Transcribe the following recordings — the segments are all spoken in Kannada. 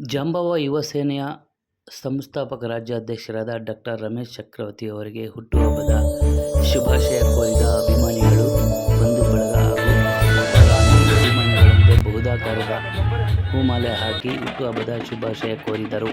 ಜಾಂಬವ ಯುವ ಸೇನೆಯ ಸಂಸ್ಥಾಪಕ ರಾಜ್ಯಾಧ್ಯಕ್ಷರಾದ ಡಾಕ್ಟರ್ ರಮೇಶ್ ಚಕ್ರವರ್ತಿ ಅವರಿಗೆ ಹುಟ್ಟುಹಬ್ಬದ ಶುಭಾಶಯ ಕೋರಿದ ಅಭಿಮಾನಿಗಳು ಬಂಧು ಬಳಗ ಹಾಗೂ ಅಭಿಮಾನಿಗಳಂತೆ ಬಹುದಾಕಾರದ ಹೂಮಾಲೆ ಹಾಕಿ ಹುಟ್ಟುಹಬ್ಬದ ಶುಭಾಶಯ ಕೋರಿದರು.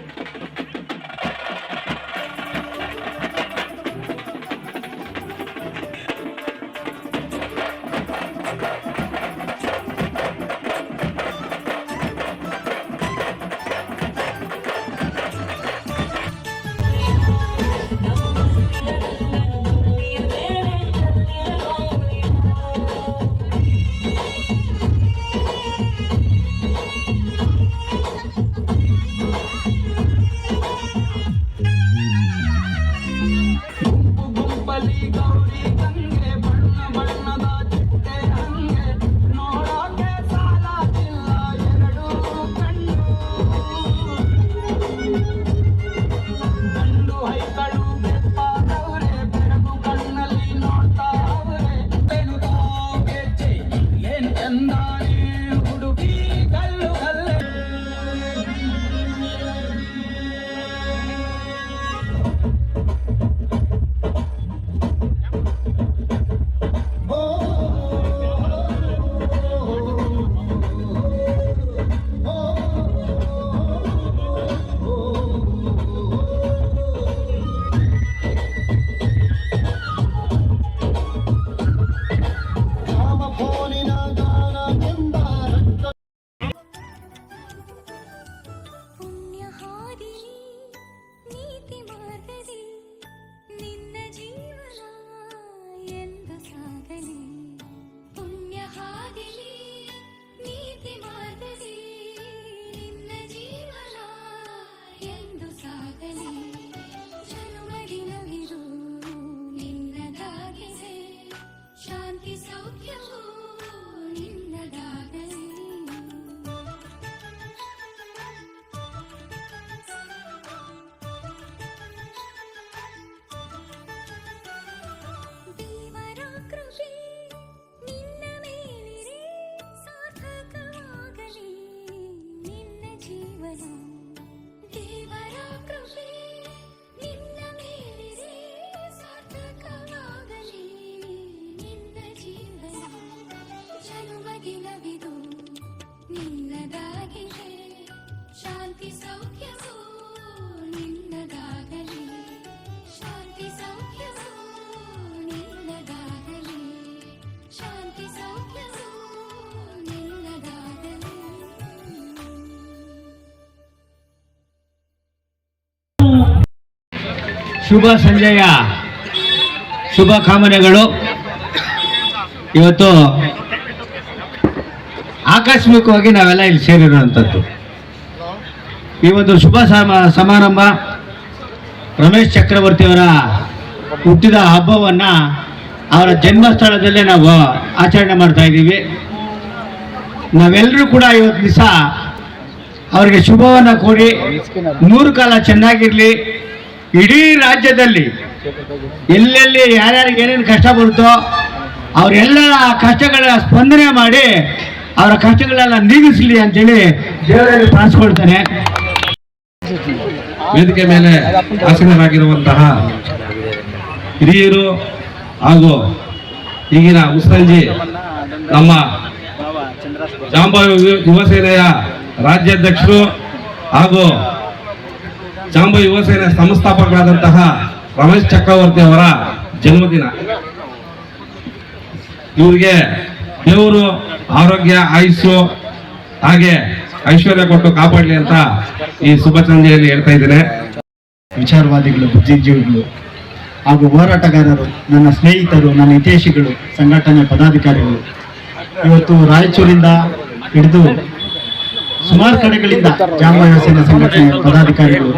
ಜೀವನ ದೇವರ ಕೃಪೆ ನಿನ್ನ ಶುಭ ಸಂಜೆಯ ಶುಭ ಕಾಮನೆಗಳು. ಇವತ್ತು ಆಕಸ್ಮಿಕವಾಗಿ ನಾವೆಲ್ಲ ಇಲ್ಲಿ ಸೇರಿರುವಂಥದ್ದು. ಈ ಒಂದು ಶುಭ ಸಮ, ಸಮಾರಂಭ. ರಮೇಶ್ ಚಕ್ರವರ್ತಿಯವರ ಹುಟ್ಟಿದ ಹಬ್ಬವನ್ನು ಅವರ ಜನ್ಮಸ್ಥಳದಲ್ಲೇ ನಾವು ಆಚರಣೆ ಮಾಡ್ತಾ ಇದ್ದೀವಿ. ನಾವೆಲ್ಲರೂ ಕೂಡ ಇವತ್ತು ದಿವಸ ಅವರಿಗೆ ಶುಭವನ್ನು ಕೋರಿ ನೂರು ಕಾಲ ಚೆನ್ನಾಗಿರಲಿ. ಇಡೀ ರಾಜ್ಯದಲ್ಲಿ ಎಲ್ಲೆಲ್ಲಿ ಯಾರ್ಯಾರಿಗೆ ಏನೇನು ಕಷ್ಟ ಬರುತ್ತೋ ಅವರೆಲ್ಲರ ಕಷ್ಟಗಳ ಸ್ಪಂದನೆ ಮಾಡಿ ಅವರ ಕಷ್ಟಗಳೆಲ್ಲ ನೀಗಿಸಲಿ ಅಂತೇಳಿ ದೇವರಲ್ಲಿ ಪ್ರಾರ್ಥಿಸ್ಕೊಳ್ತಾನೆ. ವೇದಿಕೆ ಮೇಲೆ ಆಸೀನರಾಗಿರುವಂತಹ ಹಿರಿಯರು ಹಾಗೂ ಈಗಿನ ಉಸ್ತಂಜಿ ನಮ್ಮ ಜಾಂಬ ಯುವ ಸೇನೆಯ ರಾಜ್ಯಾಧ್ಯಕ್ಷರು ಹಾಗೂ ಜಾಂಬ ಯುವ ಸೇನೆ ಸಂಸ್ಥಾಪಕರಾದಂತಹ ರಮೇಶ್ ಚಕ್ರವರ್ತಿ ಅವರ ಜನ್ಮದಿನ. ಇವರಿಗೆ ದೇವರು ಆರೋಗ್ಯ ಆಯುಸ್ಸು ಹಾಗೆ ಐಶ್ವರ್ಯ ಕೊಟ್ಟು ಕಾಪಾಡಲಿ ಅಂತ ಈ ಶುಭ ಸಂಜೆಯಲ್ಲಿ ಹೇಳ್ತಾ ಇದ್ದೇನೆ. ವಿಚಾರವಾದಿಗಳು, ಬುದ್ಧಿಜೀವಿಗಳು ಹಾಗೂ ಹೋರಾಟಗಾರರು, ನನ್ನ ಸ್ನೇಹಿತರು, ನನ್ನ ಹಿತೇಶಿಗಳು ಸಂಘಟನೆ ಪದಾಧಿಕಾರಿಗಳು, ಇವತ್ತು ರಾಯಚೂರಿಂದ ಹಿಡಿದು ಸುಮಾರು ಕಡೆಗಳಿಂದ ಜಾಂಬವ ಸೇನಾ ಸಂಘಟನೆ ಪದಾಧಿಕಾರಿಗಳು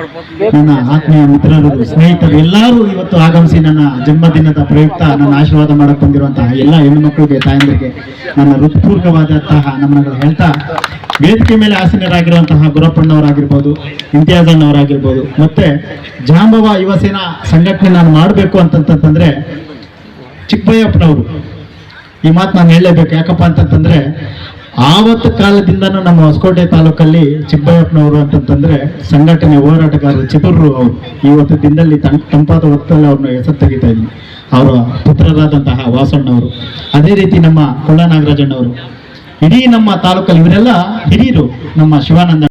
ನನ್ನ ಆತ್ಮೀಯ ಮಿತ್ರರು, ಸ್ನೇಹಿತರು ಎಲ್ಲರೂ ಇವತ್ತು ಆಗಮಿಸಿ ನನ್ನ ಜನ್ಮದಿನದ ಪ್ರಯುಕ್ತ ನನ್ನ ಆಶೀರ್ವಾದ ಬಂದಿರುವಂತಹ ಎಲ್ಲ ಹೆಣ್ಣು ಮಕ್ಕಳಿಗೆ, ತಾಯಂದಿರಿಗೆ ನನ್ನ ಹೃತ್ಪೂರ್ವಕವಾದಂತಹ ನಮನಗಳು ಹೇಳ್ತಾ ವೇದಿಕೆ ಮೇಲೆ ಆಸೀನರಾಗಿರುವಂತಹ ಗುರಪ್ಪಣ್ಣವರಾಗಿರ್ಬೋದು ಇಮ್ತಿಯಾಜ್ ಅಣ್ಣವರಾಗಿರ್ಬೋದು ಮತ್ತೆ ಜಾಂಬವ ಯುವ ಸೇನಾ ಸಂಘಟನೆ ನಾನು ಮಾಡಬೇಕು ಅಂತಂತಂದ್ರೆ ಚಿಕ್ಕಬಯ್ಯಪ್ಪನವರು ಈ ಮಾತು ನಾನು ಹೇಳಲೇಬೇಕು. ಯಾಕಪ್ಪ ಅಂತಂತಂದ್ರೆ ಆವತ್ತು ಕಾಲದಿಂದನೂ ನಮ್ಮ ಹೊಸಕೋಟೆ ತಾಲೂಕಲ್ಲಿ ಚಿಬ್ಬಯ್ಯಪ್ಪನವರು ಅಂತಂತಂದ್ರೆ ಸಂಘಟನೆ ಹೋರಾಟಗಾರರು ಚತುರ್ರು ಅವರು ಇವತ್ತು ದಿನದಲ್ಲಿ ತಂ- ತಂಪಾದ ಹೊತ್ತಲ್ಲಿ ಅವ್ರನ್ನ ಹೆಸರು ತೆಗಿತಾ ಇದ್ದೀನಿ ಅವರ ಪುತ್ರರಾದಂತಹ ವಾಸಣ್ಣವರು, ಅದೇ ರೀತಿ ನಮ್ಮ ಕೊಳ್ಳ ನಾಗರಾಜಣ್ಣವರು ಇಡೀ ನಮ್ಮ ತಾಲೂಕಲ್ಲಿ ಇವರೆಲ್ಲ ಹಿರಿಯರು, ನಮ್ಮ ಶಿವಾನಂದ